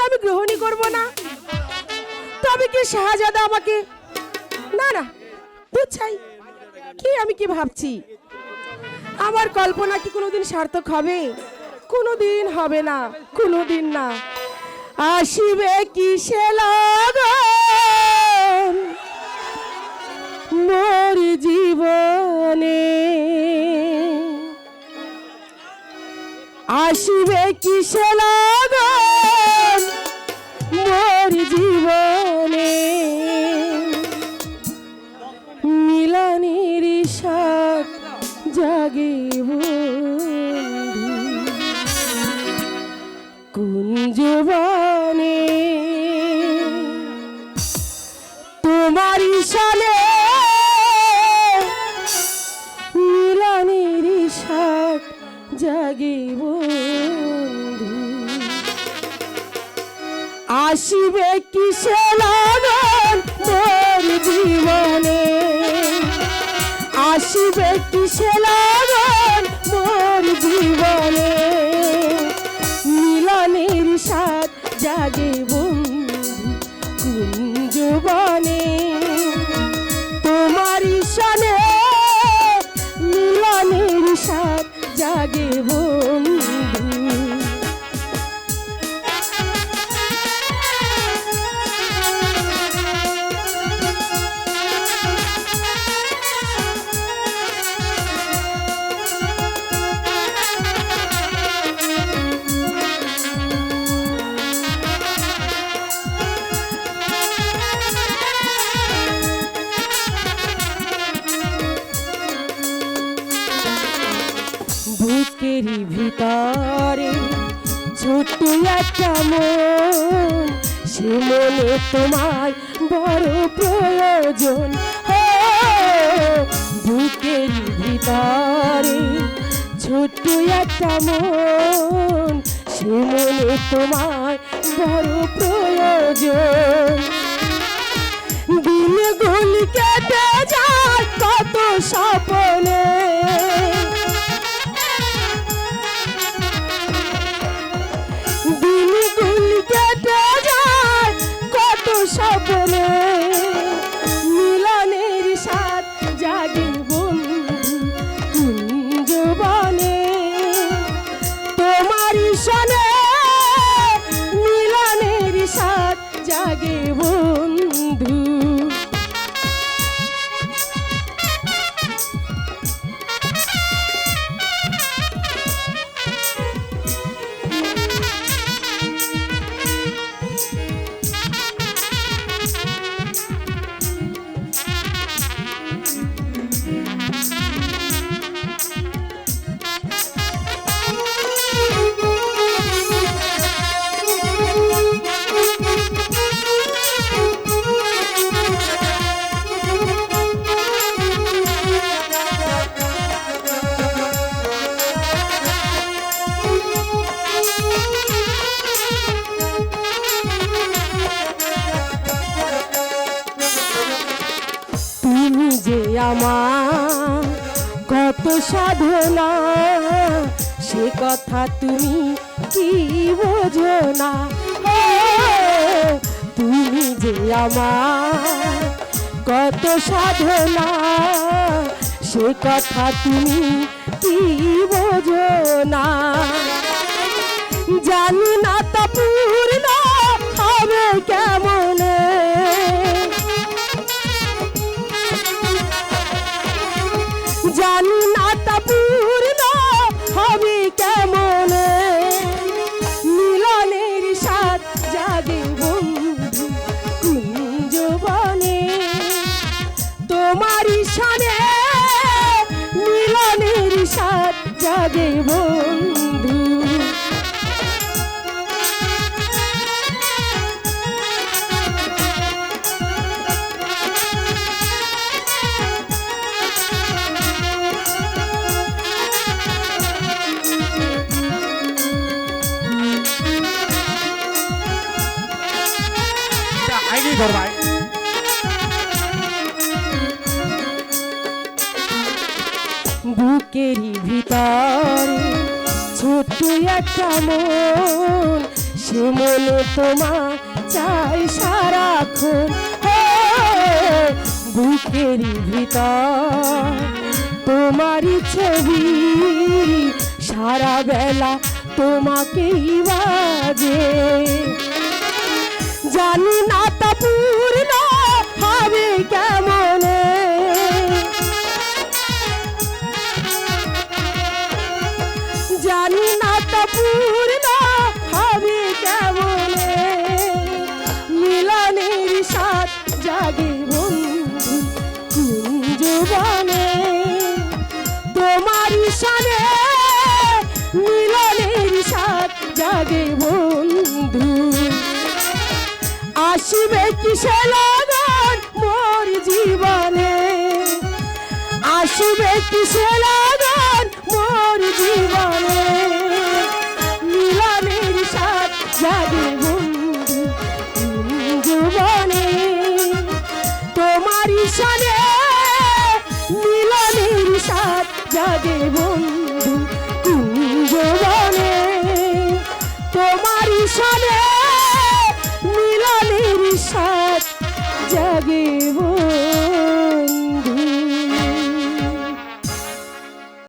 তাহলে আমি গ্রহণই করব না। তবে কি শাহজাদা আমাকে না না, বুঝছাই। কি আমি কি ভাবছি? আমার কল্পনা কি কোনোদিন সার্থক হবে? কোনোদিন হবে না, কোনোদিন না। আসিবে কিসে লগন মোর জীবনে। আসিবে কিসে লগন মিলনের সাথ জাগে বন্ধু। কুঞ্জবনে তোমার সালে মিলনের সাথ জাগে বন্ধু। আসিবে কিসে লাগন জীবনে? আসিবে কিসে লাগন মোর জীবনে। মিলনের সাথ জাগে ভিতরে ছোট্ট একটা মন, সে মনে তোমায় বড় প্রয়োজন। বুকের ভিতরে ছোট্ট একটা মন, সে মনে তোমায় বড় প্রয়োজন। দিন গুল কেটে যায়, কত স্বপনে বন্ধু। তুমি যে আমার কত সাধনা, সে কথা তুমি কি বোঝো না? তুমি যে আমার কত সাধনা, সে কথা তুমি কি বোঝো না? জানি না তা জাগে বন্ধু। আইনি ধর ভাই বুকেরই ভিতরে ছোট্ট একটা মন সে মনে তোমার চাই সারাক্ষণ। ও, বুকেরই ভিতর তোমারই ছবি সারা বেলা তোমাকেই বাজে। জানি না তা পূর্ণ হবে কেমনে পূর্ণ কেমনে? মিলনের সাথ জাগে তোমার সানে মিলনের সাথ জাগে বন্ধু। আসবে কিসে লগন মোর জীবনে? কিসে সনে মিলনের সাত জাগে বন্ধু সনে